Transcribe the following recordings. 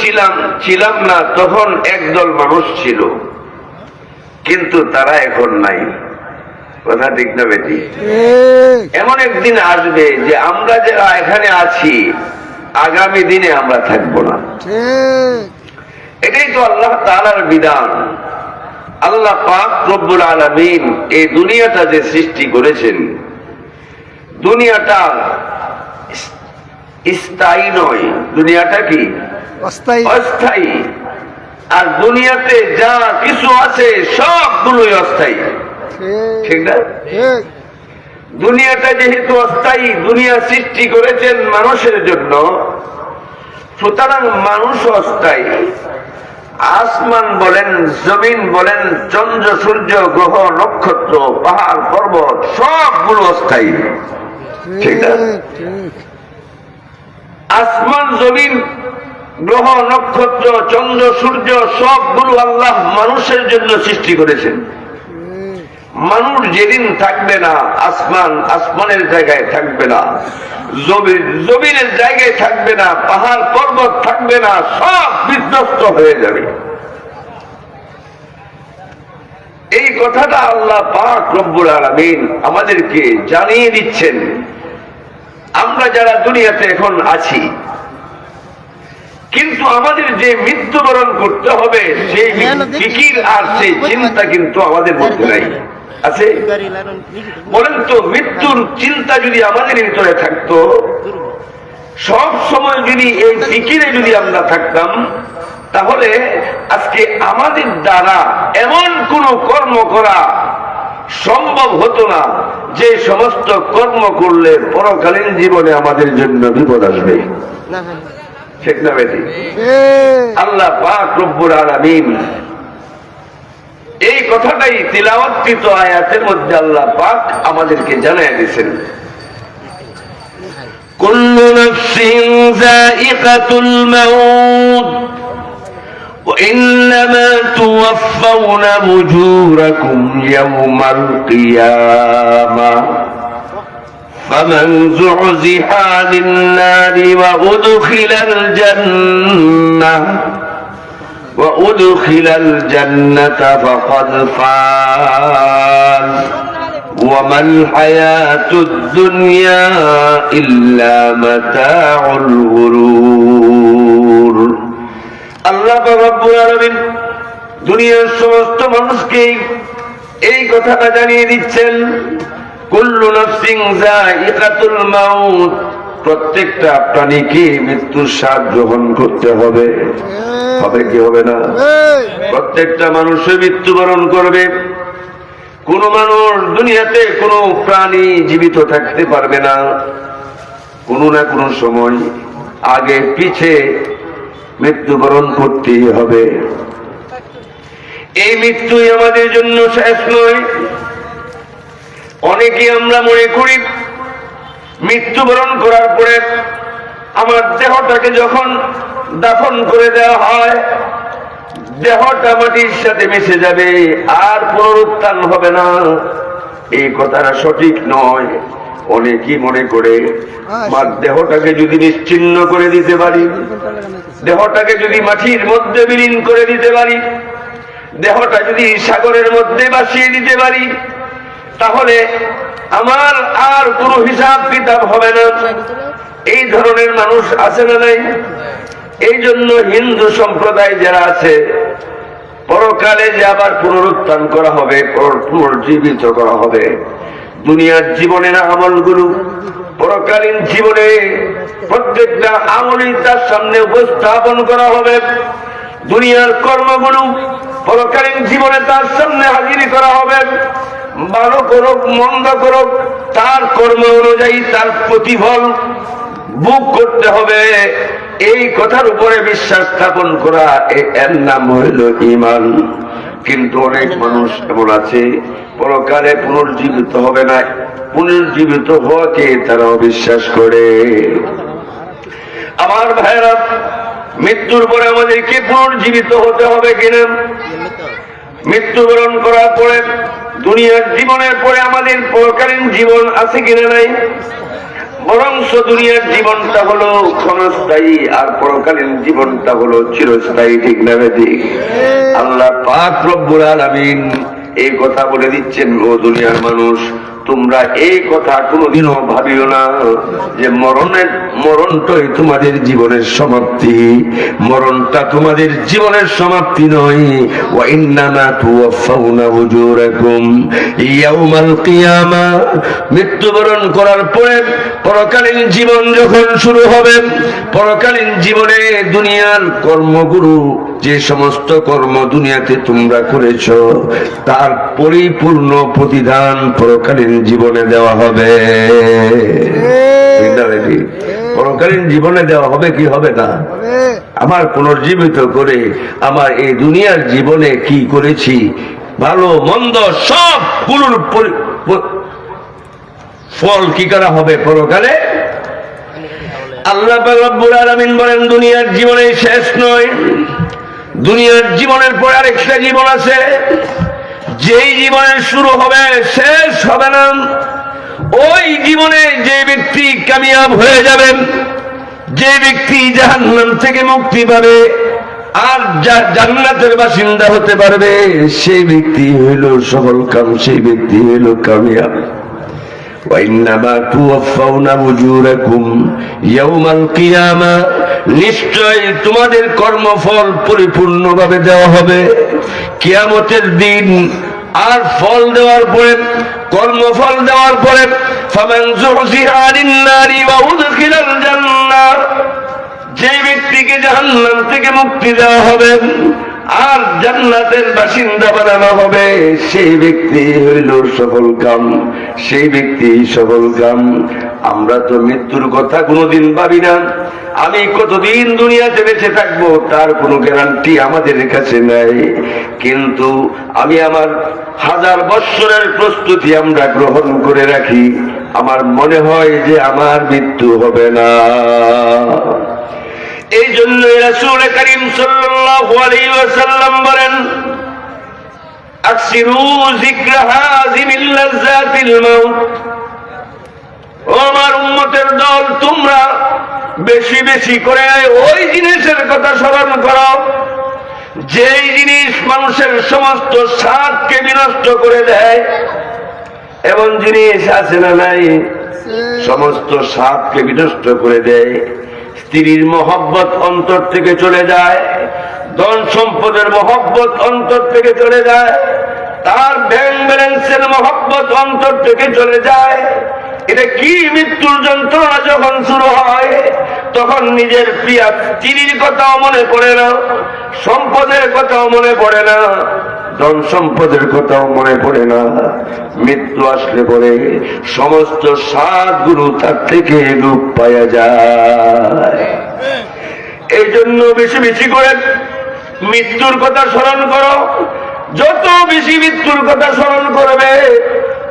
ছিলাম ছিলাম না তখন একদল মানুষ ছিল। কিন্তু তারা এখন নাই। কথা ঠিক না বেটি? এমন একদিন আসবে যে আমরা যারা এখানে আছি আগামী দিনে আমরা থাকব না। এটাই তো আল্লাহ তালার বিধান। আল্লাহ পাক রব্বুল আলমিন এই দুনিয়াটা যে সৃষ্টি করেছেন দুনিয়াটা স্থায়ী নয়। দুনিয়াটা কি? অস্থায়ী। আর দুনিয়াতে যা কিছু আছে সবগুলোই অস্থায়ী। ঠিক। না? দুনিয়াটা যেহেতু অস্থায়ী দুনিয়া সৃষ্টি করেছেন মানুষের জন্য সুতরাং মানুষ অস্থায়ী। আসমান বলেন জমিন বলেন চন্দ্র সূর্য গ্রহ নক্ষত্র পাহাড় পর্বত সবগুলো অস্থায়ী। ঠিক। ঠিক। আসমান, জমিন, গ্রহ, নক্ষত্র, চন্দ্র, সূর্য, সবগুলো আল্লাহ মানুষের জন্য সৃষ্টি করেছেন। মানুষ যেদিন থাকবে না, আসমান আসমানের জায়গায় থাকবে না জমিন জমিনের জায়গায় থাকবে না, পাহাড় পর্বত থাকবে না, সব বিধ্বস্ত হয়ে যাবে। এই কথাটা আল্লাহ পাক রব্বুল আলামিন আমাদেরকে জানিয়ে দিচ্ছেন। আমরা যারা দুনিয়াতে এখন আছি কিন্তু আমাদের যে মৃত্যুবরণ করতে হবে সেই ফিকির আর সেই চিন্তা কিন্তু আমাদের মধ্যে নাই। আছে? বলেন তো মৃত্যুর চিন্তা যদি আমাদের ভিতরে থাকতো সব সময় যদি এই ফিকিরে যদি আমরা থাকতাম তাহলে আজকে আমাদের দ্বারা এমন কোন কর্ম করা সম্ভব হতো না যে সমস্ত কর্ম করলে পরকালীন জীবনে আমাদের জন্য বিপদ আসবে। আল্লাহ পাক রব্বুর আলামিন এই কথাটাই তিলাবত্তিত আয়াতের মধ্যে আল্লাহ পাক আমাদেরকে জানাই দিয়েছেন। কুল্লু নফসিন যায়িকাতুল মাউত। وإنما توفون أجوركم يوم القيامة فمن زعزح عن النار وأدخل الجنة وأدخل الجنة فقد فاز وما الحياة الدنيا إلا متاع الغرور আল্লাহ আলামিন দুনিয়ার সমস্ত মানুষকে এই কথাটা জানিয়ে দিচ্ছেন, কুল্লু নাফসিং প্রত্যেকটা প্রাণীকে মৃত্যুর স্বাদ গ্রহণ করতে হবে। হবে কি হবে না? প্রত্যেকটা মানুষে মৃত্যুবরণ করবে। কোন মানুষ দুনিয়াতে কোন প্রাণী জীবিত থাকতে পারবে না। কোনো না কোনো সময় আগে পিছে মৃত্যুবরণ করতেই হবে। এই মৃত্যুই আমাদের জন্য শেষ নয়। অনেকে আমরা মনে করি, মৃত্যুবরণ করার পরে আমার দেহটাকে যখন দাফন করে দেওয়া হয়, দেহটা মাটির সাথে মিশে যাবে, আর পুনরুত্থান হবে না। এই কথাটা সঠিক নয়। অনেকেই মনে করে দেহটাকে যদি নিশ্চিন্ন করে দিতে পারি দেহটাকে যদি মাটির মধ্যে বিলীন করে দিতে পারি দেহটা যদি সাগরের মধ্যে বাসিয়ে দিতে পারি তাহলে আমার আর কোনো হিসাব কিতাব হবে না। এই ধরনের মানুষ আছে না নাই? এই জন্য হিন্দু সম্প্রদায় যারা আছে পরকালে যে আবার পুনরুত্থান করা হবে পুনর্জীবিত করা হবে দুনিয়ার জীবনের আমলগুলো পরকালীন জীবনে প্রত্যেকটা আমলই তার সামনে উপস্থাপন করা হবে। দুনিয়ার কর্মগুলো পরকালীন জীবনে তার সামনে হাজির করা হবে। ভালো করুক মন্দ করুক, তার কর্ম অনুযায়ী তার প্রতিফল বুক করতে হবে। এই কথার উপরে বিশ্বাস স্থাপন করা, এর নাম হইল ইমান কিন্তু অনেক মানুষ এমন আছে পরকালে পুনর্জীবিত হবে না। পুনর্জীবিত হওয়াকে তারা অবিশ্বাস করে। আমার ভাইরা মৃত্যুর পরে আমাদেরকে পুনর্জীবিত হতে হবে কিনা? মৃত্যুবরণ করার পরে দুনিয়ার জীবনের পরে আমাদের পরকালীন জীবন আছে কিনা নাই? বরংস দুনিয়ার জীবনটা হলো ক্ষণস্থায়ী আর পরকালীন জীবনটা হলো চিরস্থায়ী, ঠিক না ঠিক আল্লাহ পাক রব্বুল আলামিন এই কথা বলে দিচ্ছেন, ও দুনিয়ার মানুষ তোমরা এই কথা কোনোদিনও ভাবিও না যে মরণের, মরণটাই তোমাদের জীবনের সমাপ্তি। মরণটা তোমাদের জীবনের সমাপ্তি নয়। মৃত্যুবরণ করার পরে পরকালীন জীবন যখন শুরু হবে, পরকালীন জীবনে দুনিয়ার কর্মগুরু যে সমস্ত কর্ম দুনিয়াতে তোমরা করেছ, তার পরিপূর্ণ প্রতিদান পরকালীন জীবনে দেওয়া হবে? পরকালীন জীবনে দেওয়া হবে কি হবে না? আমার পুনর্জীবিত করে আমার এই দুনিয়ার জীবনে কি করেছি? ভালো মন্দ সবগুলোর ফল কি করা হবে পরকালে? আল্লাহ রব্বুল আলামিন বলেন দুনিয়ার জীবনে শেষ নয়। দুনিয়ার জীবনের পর আরেকটা জীবন আছে। যেই জীবনে শুরু হবে, শেষ হবে না। ওই জীবনে যে ব্যক্তি কামিয়াব হয়ে যাবেন, যে ব্যক্তি জাহান্নাম থেকে মুক্তি পাবে, আর জান্নাতের বাসিন্দা হতে পারবে, সেই ব্যক্তি হইল সফল কাম সেই ব্যক্তি হইল কামিয়াব। وإنما توفون أجوركم يوم القيامة নিশ্চয় তোমাদের কর্মফল পরিপূর্ণভাবে দেওয়া হবে কিয়ামতের দিন আর ফল দেওয়ার পরে কর্মফল দেওয়ার পরে ফামান যুহজিহা আনিন নারি ওয়া উদখিলাল জান্নাহ যে ব্যক্তিকে জাহান্নাম থেকে মুক্তি দেওয়া হবে আর জান্নাতের বাসিন্দা বানানো হবে সেই ব্যক্তি হইল সফল কাম, সেই ব্যক্তি সফল কাম। আমরা তো মৃত্যুর কথা কোনোদিন ভাবি না। আমি কতদিন দুনিয়াতে বেঁচে থাকব, তার কোনো গ্যারান্টি আমাদের কাছে নাই। কিন্তু আমি আমার হাজার বৎসরের প্রস্তুতি আমরা গ্রহণ করে রাখি। আমার মনে হয় যে আমার মৃত্যু হবে না। এই জন্য রাসূল করিম সাল্লাল্লাহু আলাইহি ওয়াসাল্লাম বলেন আমার উম্মতের দল তোমরা বেশি বেশি করে ওই জিনিসের কথা স্মরণ করো যেই জিনিস মানুষের সমস্ত স্বাদকে বিনষ্ট করে দেয়। এমন জিনিস আছে না নাই? সমস্ত সাপকে বিনষ্ট করে দেয়। স্ত্রীর মহব্বত অন্তর থেকে চলে যায়, ধন সম্পদের মহব্বত অন্তর থেকে চলে যায়, তার ব্যাংক ব্যালেন্সের মহব্বত অন্তর থেকে চলে যায়। এটা কি মৃত্যুর যন্ত্রণা যখন শুরু হয়, তখন নিজের প্রিয়া স্ত্রীর কথাও মনে পড়ে না, সম্পদের কথাও মনে পড়ে না। ধন সম্পদের কথাও মনে পড়ে না। মৃত্যু আসলে পরে সমস্ত সাত গুরু তার থেকে রূপ পাওয়া যায়। এই জন্য বেশি বেশি করে মৃত্যুর কথা স্মরণ করো। যত বেশি মৃত্যুর কথা স্মরণ করবে,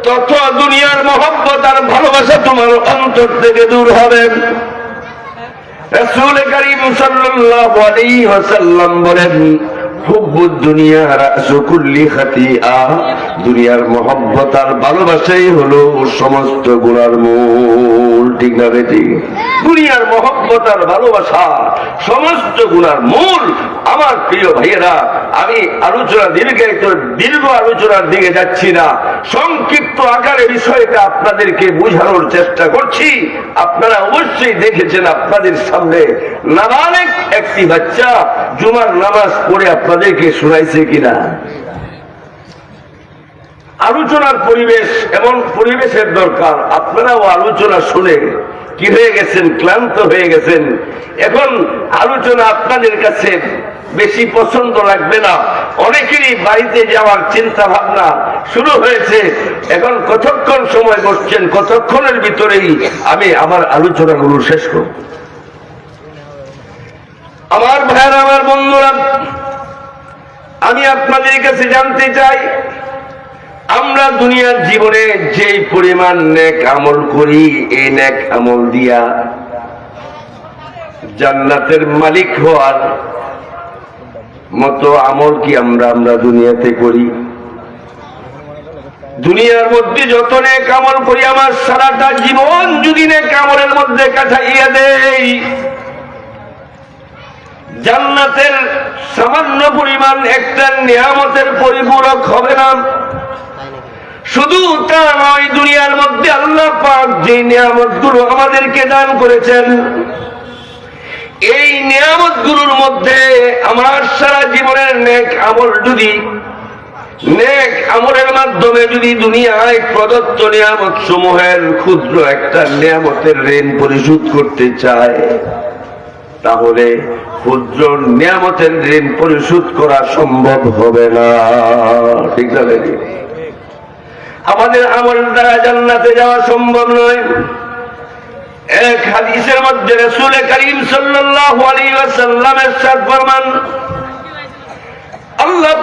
তত দুনিয়ার মহব্বত আর ভালোবাসা তোমার অন্তর থেকে দূর হবে। রাসূল করিম বলেন দুনিয়ার মহব্বত আর ভালোবাসাই হলো সমস্ত গুণার মূল। ঠিক না বেটি দুনিয়ার মহব্বত আর ভালোবাসা সমস্ত গুণার মূল। আমার প্রিয় ভাইয়েরা আমি আলোচনা দীর্ঘায়িত দীর্ঘ আলোচনার দিকে যাচ্ছি না। সংক্ষিপ্ত আকারে বিষয়টা আপনাদেরকে বোঝানোর চেষ্টা করছি। আপনারা অবশ্যই দেখেছেন আপনাদের সামনে নাবালেক একটি বাচ্চা জুমার নামাজ পড়ে আপনাদেরকে শোনাইছে কিনা। আলোচনার পরিবেশ এমন পরিবেশের দরকার। আপনারাও আলোচনা শুনে কি হয়ে গেছেন, ক্লান্ত হয়ে গেছেন? এখন আলোচনা আপনাদের কাছে বেশি পছন্দ লাগবে না। অনেকেরই বাড়িতে যাওয়ার চিন্তা ভাবনা শুরু হয়েছে। এখন কতক্ষণ সময় বসছেন, কতক্ষণের ভিতরেই আমি আমার আলোচনাগুলো শেষ করব। আমার ভাইয়ের, আমার বন্ধুরা, আমি আপনাদের কাছে জানতে চাই, আমরা দুনিয়ার জীবনে যে পরিমাণ নেক আমল করি, এই নেক আমল দিয়া জান্নাতের মালিক হওয়ার মতো আমল কি আমরা আমরা দুনিয়াতে করি? দুনিয়ার মধ্যে যত নে কামল করি, আমার সারাটা জীবন যদি নে কামলের মধ্যে কাটাইয়া দেই, জান্নাতের সামান্য পরিমাণ একটা নিয়ামতের পরিপূরক হবে না। শুধু তা নয়, দুনিয়ার মধ্যে আল্লাহ পাক যে নিয়ামতগুলো আমাদেরকে দান করেছেন এই নিয়ামতগুলোর মধ্যে আমার সারা জীবনের নেক আমল যদি, নেক আমলের মাধ্যমে যদি দুনিয়ায় প্রদত্ত নিয়ামত সমূহের ক্ষুদ্র একটা নিয়ামতের ঋণ পরিশোধ করতে চায়, তাহলে ক্ষুদ্র নিয়ামতের ঋণ পরিশোধ করা সম্ভব হবে না। ঠিক আমাদের আমল দ্বারা জান্নাতে যাওয়া সম্ভব নয়। এক হাদিসের মধ্যে করিম আল্লাহ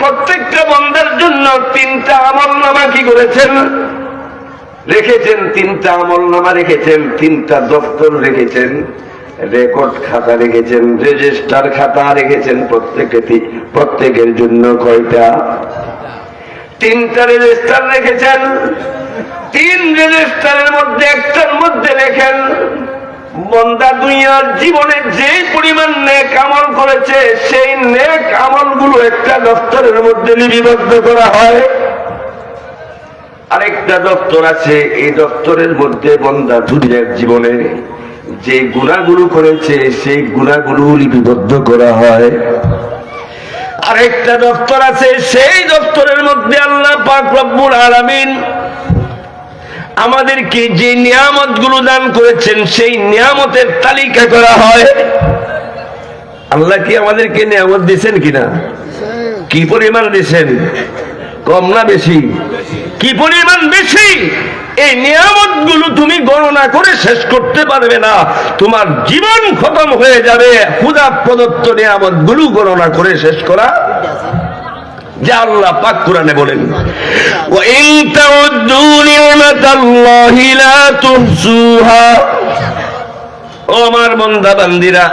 প্রত্যেকটা বান্দার জন্য তিনটা আমল নামা কি করেছেন? রেখেছেন তিনটা আমল নামা রেখেছেন, তিনটা দপ্তর রেখেছেন, রেকর্ড খাতা রেখেছেন, রেজিস্টার খাতা রেখেছেন, প্রত্যেকে প্রত্যেকের জন্য কয়টা? তিনটা রেজিস্টার রেখেছেন তিন রেজিস্টারের মধ্যে একটার মধ্যে লেখেন, বন্দা দুনিয়ার জীবনে যে পরিমাণ নেক আমল করেছে, সেই নেক আমলগুলো একটা দপ্তরের মধ্যে লিপিবদ্ধ করা হয়। আরেকটা দপ্তর আছে, এই দপ্তরের মধ্যে বন্দা দুনিয়ার জীবনে যে গুণাগুলো করেছে, সেই গুণাগুলো লিপিবদ্ধ করা হয়। আরেকটা দপ্তর আছে, সেই দপ্তরের মধ্যে আল্লাহ পাক রব্বুল আলামিন আমাদেরকে যে নিয়ামতগুলো দান করেছেন, সেই নিয়ামতের তালিকা করা হয়। আল্লাহ কি আমাদেরকে নিয়ামত দিচ্ছেন কিনা? কি পরিমাণ দিচ্ছেন কম না বেশি? কি পরিমাণ বেশি? এই নিয়ামতগুলো তুমি গণনা করে শেষ করতে পারবে না। তোমার জীবন খতম হয়ে যাবে। ক্ষুদা প্রদত্ত নিয়ামতগুলো গণনা করে শেষ করা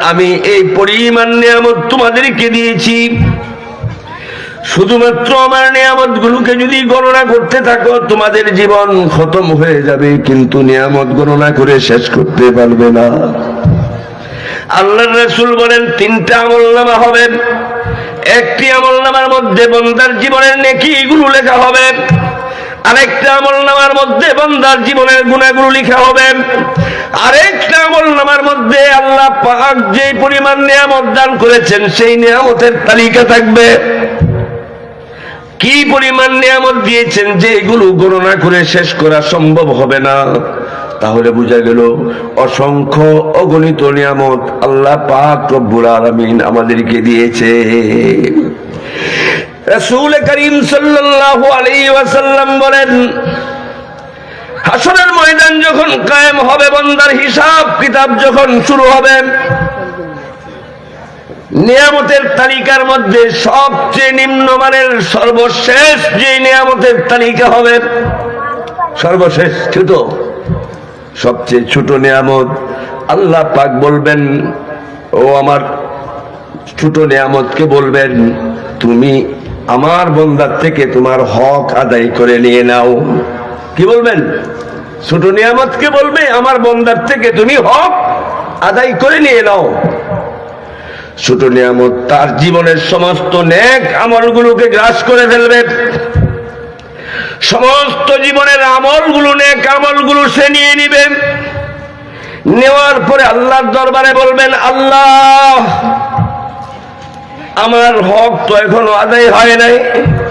আমি এই পরিমান নিয়ামত তোমাদেরকে দিয়েছি। শুধুমাত্র আমার নিয়ামত গুলোকে যদি গণনা করতে থাকো, তোমাদের জীবন খতম হয়ে যাবে, কিন্তু নিয়ামত গণনা করে শেষ করতে পারবে না। আল্লাহ রসুল বলেন, তিনটা আমল নামা হবেন একটি আমল নামার মধ্যে বন্দার জীবনের নেকি গুলো লেখা হবে। আরেকটা আমল নামার মধ্যে বন্দার জীবনের গুণাগুলো লেখা হবে। আরেকটা আমল নামার মধ্যে আল্লাহ পাক যে পরিমাণ নিয়ামত দান করেছেন, সেই নিয়ামতের তালিকা থাকবে। কি পরিমাণ নিয়ামত দিয়েছেন যে এগুলো গণনা করে শেষ করা সম্ভব হবে না। তাহলে বোঝা গেল, অসংখ্য অগণিত নিয়ামত আল্লাহ পাক রব্বুল আলামিন আমাদেরকে দিয়েছে। রাসূল করিম সাল্লাল্লাহু আলাইহি ওয়াসাল্লাম বলেন, হাসরের ময়দান যখন কায়েম হবে, বন্দার হিসাব কিতাব যখন শুরু হবে, নিয়ামতের তালিকার মধ্যে সবচেয়ে নিম্নমানের সর্বশেষ যে নিয়ামতের তালিকা হবে, সর্বশেষ, ছোট। সবচেয়ে ছোট নিয়ামত। আল্লাহ পাক বলবেন, ও আমার ছোট নিয়ামতকে বলবেন, তুমি আমার বন্দার থেকে তোমার হক আদায় করে নিয়ে নাও। কি বলবেন? ছোট নিয়ামতকে বলবে, আমার বন্দার থেকে তুমি হক আদায় করে নিয়ে নাও। ছোট নিয়ামত তার জীবনের সমস্ত ন্যাক আমলগুলোকে গ্রাস করে ফেলবে। সমস্ত জীবনের আমলগুলো, নেক আমলগুলো সে নিয়ে নিবে। নেওয়ার পরে আল্লাহর দরবারে বলবেন, আল্লাহ, আমার হক তো এখনও আদায় হয় নাই।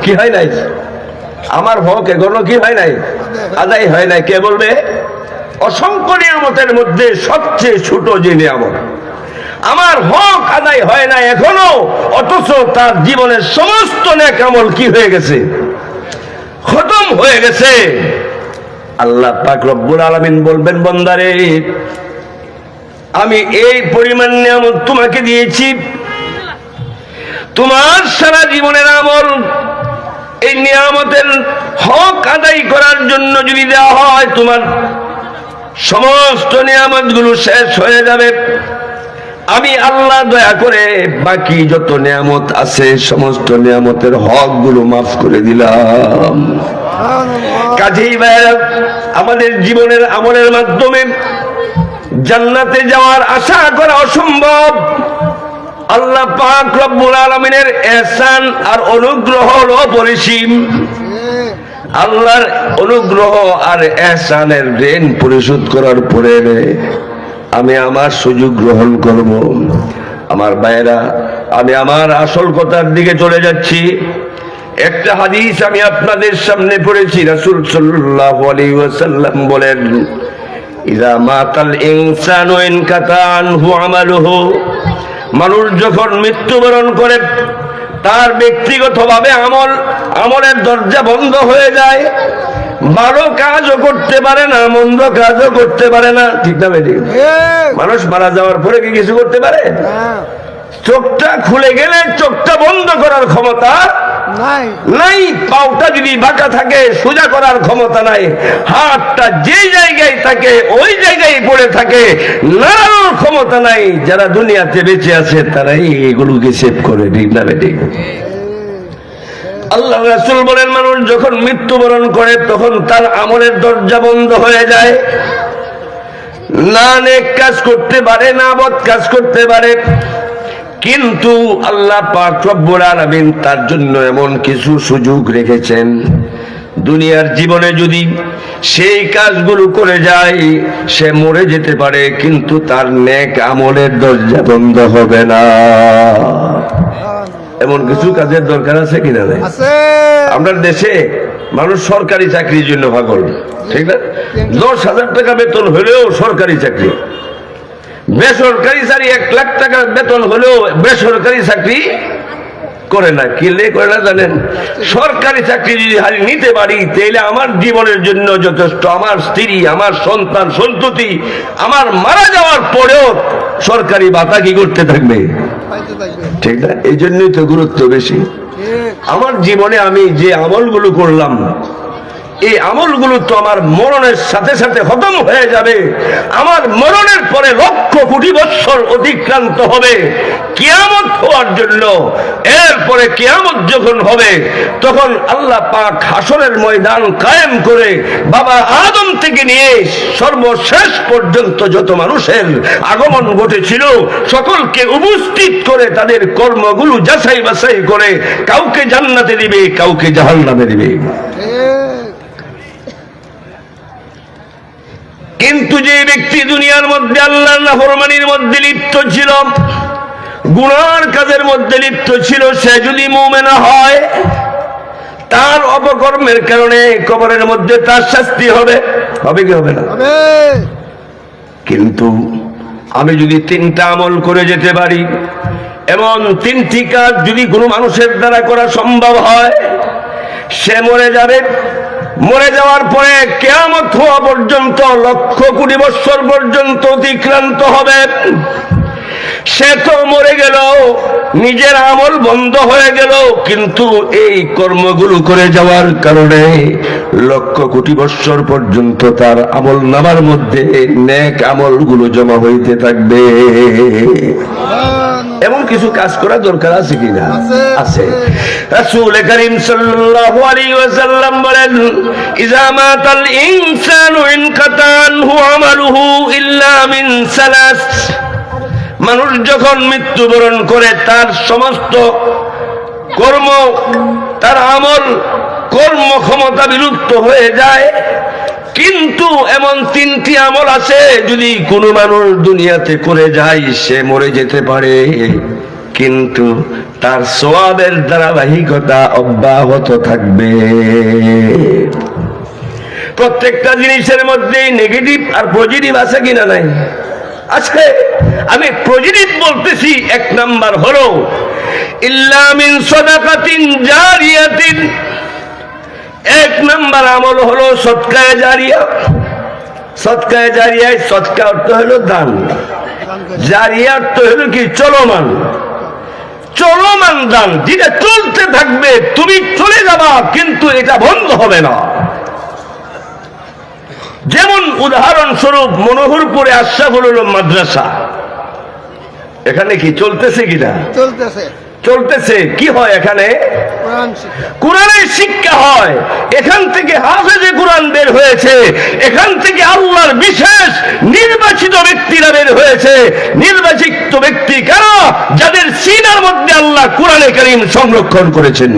কি হয় নাই? আমার হক এখনও কি হয় নাই? আদায় হয় নাই। কে বলবে? অসংখ্য নিয়ামতের মধ্যে সবচেয়ে ছোট যে নিয়ামত। আমার হক আদায় হয় না এখনও, অথচ তার জীবনের সমস্ত নেকামল কি হয়ে গেছে? খতম হয়ে গেছে। আল্লাহ পাক রব্বুল আলামিন বলবেন, বন্দারে, আমি এই পরিমাণ নিয়ামত তোমাকে দিয়েছি। তোমার সারা জীবনের আমল এই নিয়ামতের হক আদায় করার জন্য যদি দেওয়া হয়, তোমার সমস্ত নিয়ামত শেষ হয়ে যাবে। আমি আল্লাহ দয়া করে বাকি যত নিয়ামত আছে সমস্ত নিয়ামতের হকগুলো মাফ করে দিলাম। কাজেই ভাইয়েরা, আমাদের জীবনের আমলের মাধ্যমে জান্নাতে যাওয়ার আশা করা অসম্ভব। আল্লাহ পাক রব্বুল আলমিনের এহসান আর অনুগ্রহ হলো অপরিসীম। আল্লাহর অনুগ্রহ আর এহসানের ঋণ পরিশোধ করার পরে আমি আমার সুযোগ গ্রহণ করব। আমার ভাইয়েরা, আমি আমার আসল কথার দিকে চলে যাচ্ছি। একটা হাদিস আমি আপনাদের সামনে পড়েছি, রাসূল সাল্লাল্লাহু আলাইহি ওয়াসাল্লাম বলেন ইদা মাতাল ইনসানু ইনকাতা আনহু আমালুহু। মানুষ যখন মৃত্যুবরণ করে তার ব্যক্তিগতভাবে আমল আমলের দরজা বন্ধ হয়ে যায়। ভালো কাজও করতে পারে না মন্দ কাজও করতে পারে না। ঠিক না মানুষ মারা যাওয়ার পরে কি কিছু করতে পারে? হ্যাঁ। চোখটা খুলে গেলে চোখটা বন্ধ করার ক্ষমতা নাই। পাউটা যদি থাকে, সোজা করার ক্ষমতা নাই। হাতটা যে জায়গায় থাকে, ওই জায়গায় পড়ে থাকে, নাড়ানোর ক্ষমতা নাই। যারা দুনিয়াতে বেঁচে আছে এগুলোকে সেভ করে, ঠিক না বেটি? আল্লাহ রাসূল বলেন, মানুষ যখন মৃত্যুবরণ করে, তখন তার আমলের দরজা বন্ধ হয়ে যায়। না নেক কাজ করতে পারে, না বদ কাজ করতে পারে। কিন্তু আল্লাহ পাক রব্বুল আলামিন তার জন্য এমন কিছু সুযোগ রেখেছেন। দুনিয়ার জীবনে যদি সেই কাজগুলো করে যায় সে মরে যেতে পারে কিন্তু তার নেক আমলের দরজা বন্ধ হবে না। এমন কিছু কাজের দরকার আছে কিনা আমরা দেশে মানুষ সরকারি চাকরির জন্য পাগল ঠিক না? দশ হাজার টাকা বেতন হলেও সরকারি চাকরি। বেসরকারি চাকরি এক লাখ টাকা বেতন হলেও বেসরকারি চাকরি করে না। কিলে করে না জানেন? সরকারি চাকরি যদি হারি নিতে পারি তাহলে আমার জীবনের জন্য যথেষ্ট। আমার স্ত্রী আমার সন্তান সন্ততি আমার মারা যাওয়ার পরেও সরকারি বাতা কি করতে থাকবে? ঠিক না? এই জন্যই তো গুরুত্ব বেশি। আমার জীবনে আমি যে আমলগুলো করলাম এই আমলগুলো তো আমার মরণের সাথে সাথে খতম হয়ে যাবে। আমার মরণের পরে লক্ষ কোটি বৎসর অতিক্রান্ত হবে। কিয়ামত হওয়ার জন্য, এরপরে কিয়ামত যখন হবে, তখন আল্লাহ পাক হাসরের ময়দান কায়েম করে বাবা আদম থেকে নিয়ে সর্বশেষ পর্যন্ত যত মানুষের আগমন ঘটেছিল, সকলকে উপস্থিত করে তাদের কর্মগুলো যাচাই বাছাই করে কাউকে জান্নাতে দিবে, কাউকে জাহান্নামে দিবে। কিন্তু যে ব্যক্তি দুনিয়ার মধ্যে আল্লাহ নাফরমানির মধ্যে লিপ্ত ছিল গুণার কাজের মধ্যে লিপ্ত ছিল সে যদি মোমেনা হয় তার অপকর্মের কারণে কবরের মধ্যে তার শাস্তি হবে। হবে কি হবে না? কিন্তু আমি যদি তিনটা আমল করে যেতে পারি এমন তিনটি কাজ যদি কোনো মানুষের দ্বারা করা সম্ভব হয় সে মরে যাবে। মরে যাওয়ার পরে কেয়ামত হওয়া পর্যন্ত, লক্ষ কোটি বৎসর পর্যন্ত অতিক্রান্ত হবে সে তো মরে গেল, নিজের আমল বন্ধ হয়ে গেল, কিন্তু এই কর্মগুলো করে যাওয়ার কারণে লক্ষ কোটি বৎসর পর্যন্ত তার আমল নামার মধ্যে নেক আমলগুলো জমা হইতে থাকবে। এমন কিছু কাজ করা দরকার আছে কিনা? আছে। রাসূল করিম সাল্লাল্লাহু আলাইহি ওয়াসাল্লাম বলেন ইজা মাতাল ইনসানু ইনকাতা আনহু আমালুহু ইল্লা মিন সালাস। মানুষ যখন মৃত্যুবরণ করে তার সমস্ত কর্ম তার আমল কর্ম ক্ষমতা বিলুপ্ত হয়ে যায়। কিন্তু এমন তিনটি আমল আছে, যদি কোনো মানুষ দুনিয়াতে করে যায়, সে মরে যেতে পারে। কিন্তু তার সোয়াবের ধারাবাহিকতা অব্যাহত থাকবে। প্রত্যেকটা জিনিসের মধ্যে নেগেটিভ আর পজিটিভ আছে কিনা নাই? আছে। আমি পজিটিভ বলতেছি, এক নাম্বার হলো ইল্লামিন সদাকাতিন জারিয়াতিন এক নাম্বার আমল হলো সৎকায় জারিয়া। সৎকায় জারিয়ায় সৎকা অর্থ হলো দান। জারিয়া অর্থ হলো কি? চলমান। চলমান দান। যেটা চলতে থাকবে, তুমি চলে যাবা, কিন্তু এটা বন্ধ হবে না। যেমন উদাহরণস্বরূপ মনোহরপুরে আশরাফুল উলুম মাদ্রাসা। এখানে কি চলতেছে কিনা? চলতেছে। চলতেছে কি হয় এখানে? কোরআনের শিক্ষা। হয়। এখান থেকে হাফেজে কোরআন বের হয়েছে। এখান থেকে আল্লাহর বিশেষ নির্বাচিত ব্যক্তিরা বের হয়েছে। নির্বাচিত ব্যক্তি কারা? যাদের সিনার মধ্যে আল্লাহ কোরআনে করিম সংরক্ষণ করেছেন।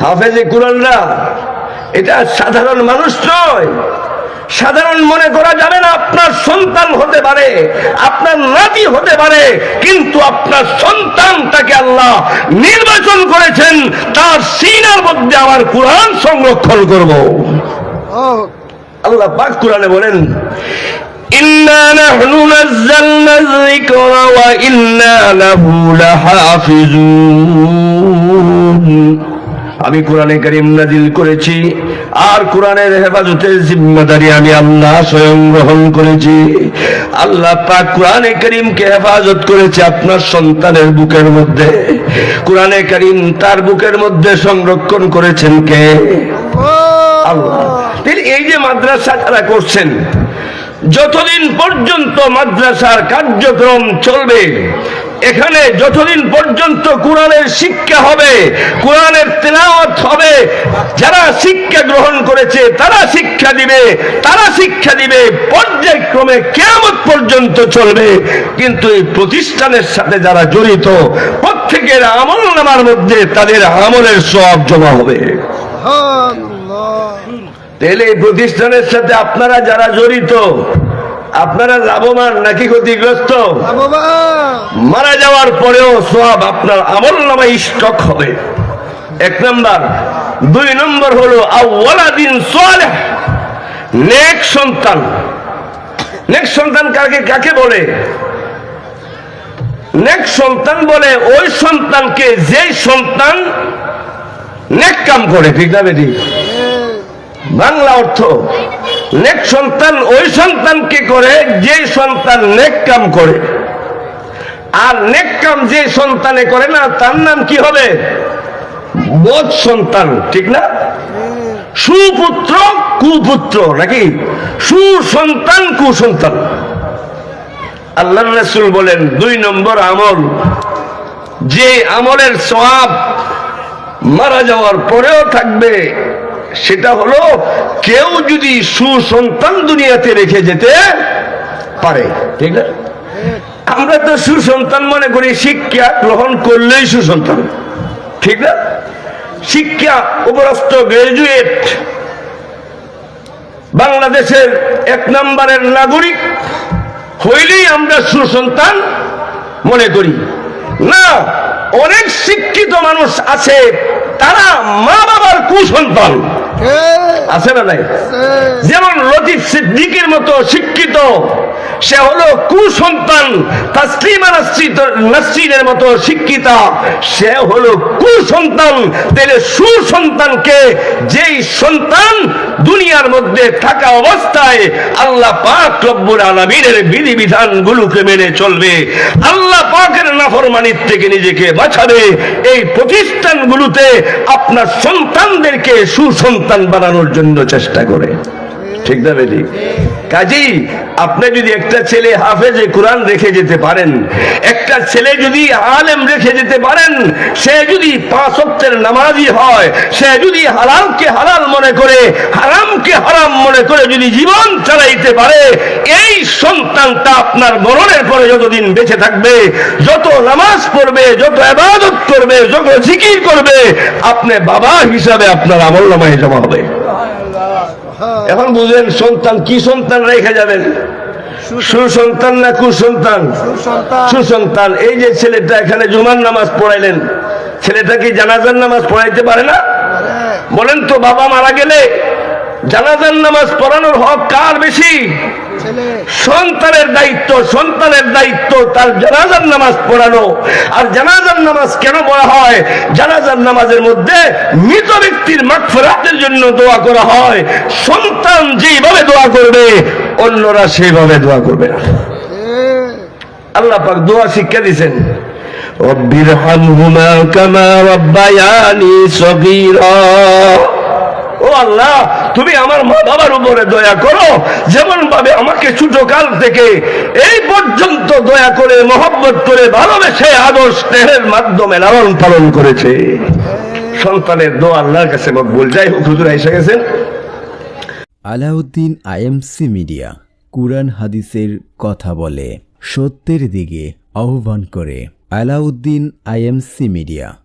হাফেজে কোরআনরা এটা সাধারণ মানুষ নয়। সাধারণ মনে করা যাবে না আপনার সন্তান হতে পারে, আপনার নাতি হতে পারে, কিন্তু আপনার সন্তানটাকে আল্লাহ নির্বাচন করেছেন, তার সিনার মধ্যে আমার কোরআন সংরক্ষণ করব। আল্লাহ পাক কোরআনে বলেন আমি কোরআনে কারীম নাজিল করেছি। আর কোরআনের হেফাজতের জিম্মাদারি আমি আল্লাহ স্বয়ং গ্রহণ করেছি। আল্লাহ পাক কোরআনে কারীমকে হেফাজত করেছে আপনার সন্তানের বুকের মধ্যে। কোরআনে কারীম তার বুকের মধ্যে সংরক্ষণ করেছেন কে? আল্লাহ। এই যে মাদ্রাসা যারা করছেন যতদিন পর্যন্ত মাদ্রাসার কার্যক্রম চলবে এখানে যতদিন পর্যন্ত কোরআনের শিক্ষা হবে কোরআনের তেলাওয়াত হবে যারা শিক্ষা গ্রহণ করেছে তারা শিক্ষা দিবে তারা শিক্ষা দিবে পর্যায়ক্রমে কেমন পর্যন্ত চলবে। কিন্তু এই প্রতিষ্ঠানের সাথে যারা জড়িত প্রত্যেকের আমল নামার মধ্যে তাদের আমলের সব জমা হবে। তাহলে এই প্রতিষ্ঠানের সাথে আপনারা যারা জড়িত আপনারা লাভবান নাকি ক্ষতিগ্রস্ত? মারা যাওয়ার পরেও সব আপনার আমল নামা স্টক হবে। এক নম্বর। দুই নম্বর হলো আউ্লাদিন সন্তান। কাকে কাকে বলে? সন্তান বলে ওই সন্তানকে যেই সন্তান নেক কাম করে, ঠিক না বেদি বাংলা অর্থ। নেক সন্তান, ওই সন্তানকে করে যে সন্তান নেক কাম করে। আর নেক কাম যে সন্তানে করে না, তার নাম কি হবে? বোধ সন্তান, ঠিক না? সুপুত্র, কুপুত্র, নাকি? সুসন্তান, কুসন্তান। আল্লাহ রসুল বলেন, দুই নম্বর আমল। যে আমলের সব মারা যাওয়ার পরেও থাকবে সেটা হলো কেউ যদি সুসন্তান দুনিয়াতে রেখে যেতে পারে, ঠিক না? আমরা তো সুসন্তান মনে করি, শিক্ষা গ্রহণ করলেই সুসন্তান, ঠিক না? শিক্ষা উপরস্থ গ্রাজুয়েট বাংলাদেশের এক নম্বরের নাগরিক হইলেই আমরা সুসন্তান মনে করি। না, অনেক শিক্ষিত মানুষ আছে, তারা মা বাবার কুসন্তান। আছে না নাই? যেমন লতিফ সিদ্দিকের মতো শিক্ষিত সে হলো কুসন্তান, তাসলিমা নাসরিনের মতো শিক্ষিতা। সে হলো কুসন্তান, তাহলে সুসন্তানকে যেই সন্তান দুনিয়ার মধ্যে থাকা অবস্থায় আল্লাহ পাক রব্বুল আলামিনের বিধিবিধান গুলোকে মেনে চলবে। আল্লাহ পাকের নাফরমানির থেকে নিজেকে বাঁচাবে। এই প্রতিষ্ঠানগুলোতে আপনার সন্তানদেরকে সুসন্তান বানানোর জন্য চেষ্টা করে। ঠিক না বেদি কাজেই আপনি যদি একটা ছেলে হাফেজে কোরআন রেখে যেতে পারেন, একটা ছেলে যদি আলেম রেখে যেতে পারেন, সে যদি পাঁচ অক্টের নামাজি হয়, সে যদি হালালকে হালাল মনে করে, হারামকে হারাম মনে করে যদি জীবন চালাইতে পারে, এই সন্তানটা আপনার মরণের পরে যতদিন বেঁচে থাকবে, যত নামাজ পড়বে, যত আবাদত করবে, যত জিকির করবে, আপনি বাবা হিসাবে আপনার আমল নামায় জমা হবে। এখন বুঝলেন সন্তান কি সন্তান রেখে যাবেন? সুসন্তান। না কুসন্তান? সুসন্তান। এই যে ছেলেটা এখানে জুমার নামাজ পড়াইলেন ছেলেটা কি জানাজার নামাজ পড়াইতে পারে না? বলেন তো বাবা মারা গেলে জানাজার নামাজ পড়ানোর হক কার বেশি? সন্তানের দায়িত্ব সন্তানের দায়িত্ব তার জানাজার নামাজ পড়ানো। আর জানাজার নামাজ কেন পড়া হয়? জানাজার নামাজের মধ্যে মৃত ব্যক্তির মাগফিরাতের জন্য দোয়া করা হয়। সন্তান যেভাবে দোয়া করবে অন্যরা সেইভাবে দোয়া করবে না। আল্লাহ পাক দোয়া শিক্ষা দিয়েছেন। রব্বির হামহুমা কামা রব্বায়ানি সগীরা। ও আল্লাহ, তুমি আমার মা বাবার উপরে দয়া করো। যেমন ভাবে আমাকে ছোট কাল থেকে এই পর্যন্ত দয়া করে, মহব্বত করে, ভালোবেসে আদর্শ স্নেহের মাধ্যমে লালন পালন করেছে। সন্তানের দোয়া আল্লাহর কাছে মকবুল। যাই হোক, হুজুর এসে গেছেন। আলাউদ্দিন আইএমসি মিডিয়া, কুরআন হাদিসের কথা বলে, সত্যের দিকে আহ্বান করে, আলাউদ্দিন আইএমসি মিডিয়া।